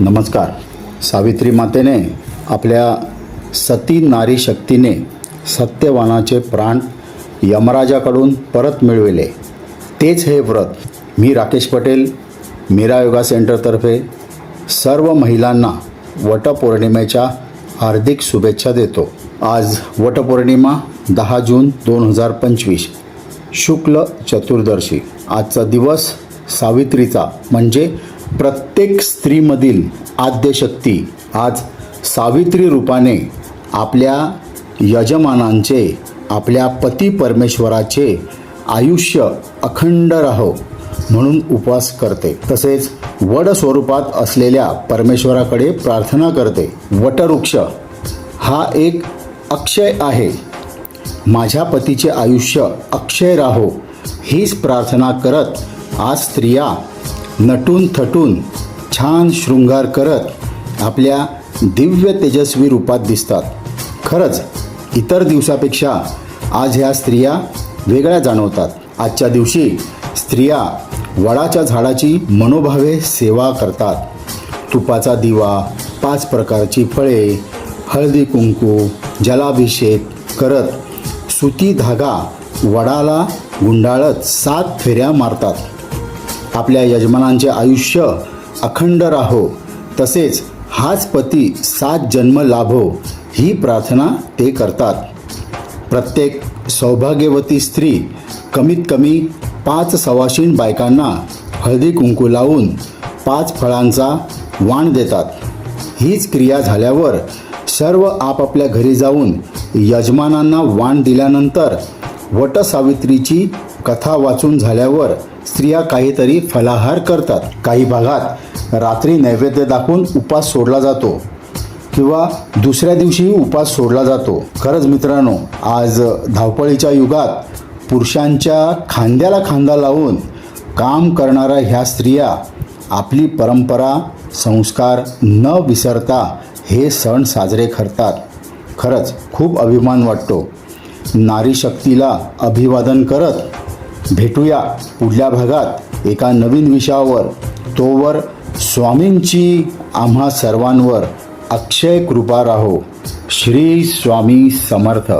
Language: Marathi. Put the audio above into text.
नमस्कार. सावित्री मातेने आपल्या सती नारी शक्तीने सत्यवानाचे प्राण यमराजाकडून परत मिळविले. तेच हे व्रत मी राकेश पटेल मीरा योगा सेंटरतर्फे सर्व महिलांना वटपौर्णिमेच्या हार्दिक शुभेच्छा देतो. आज वटपौर्णिमा दहा जून दोन हजार पंचवीस शुक्ल चतुर्दशी. आजचा दिवस सावित्रीचा म्हणजे प्रत्येक स्त्रीमधील आद्यशक्ती आज सावित्री रूपाने आपल्या यजमानांचे आपल्या पती परमेश्वराचे आयुष्य अखंड राहो म्हणून उपवास करते. तसेच वड स्वरूपात असलेल्या परमेश्वराकडे प्रार्थना करते. वटवृक्ष हा एक अक्षय आहे. माझ्या पतीचे आयुष्य अक्षय राहो हीच प्रार्थना करत आज स्त्रिया नटून थटून छान शृंगार करत आपल्या दिव्य तेजस्वी रूपात दिसतात. खरंच इतर दिवसापेक्षा आज ह्या स्त्रिया वेगळ्या जाणवतात. आजच्या दिवशी स्त्रिया वडाच्या झाडाची मनोभावे सेवा करतात. तुपाचा दिवा पाच प्रकारची फळे हळदी कुंकू जलाभिषेक करत सुती धागा वडाला गुंडाळत सात फेऱ्या मारतात. आपल्या यजमानांचे आयुष्य अखंड राहो. तसेच हाच पती सात जन्म लाभो ही प्रार्थना ते करतात. प्रत्येक सौभाग्यवती स्त्री कमीत कमी पाच सवाशीण बायकांना हळदी कुंकू लावून पाच फळांचा वाण देतात. हीच क्रिया झाल्यावर सर्व आपापल्या घरी जाऊन यजमानांना वाण दिल्यानंतर वटसावित्रीची कथा वाचून झाल्यावर स्त्रिया काहीतरी फलाहार करतात. काही भागात रात्री नैवेद्य दाखवून उपास सोडला जातो किंवा दुसऱ्या दिवशीही उपास सोडला जातो. खरंच मित्रांनो आज धावपळीच्या युगात पुरुषांच्या खांद्याला खांदा लावून काम करणाऱ्या ह्या स्त्रिया आपली परंपरा संस्कार न विसरता हे सण साजरे करतात. खरंच खूप अभिमान वाटतो. नारी शक्तीला अभिवादन करत भेटूया. पुढल्या भागात एका नवीन विषयावर. तोवर स्वामींची आम्हा सर्वांवर अक्षय कृपा राहो. श्री स्वामी समर्थ.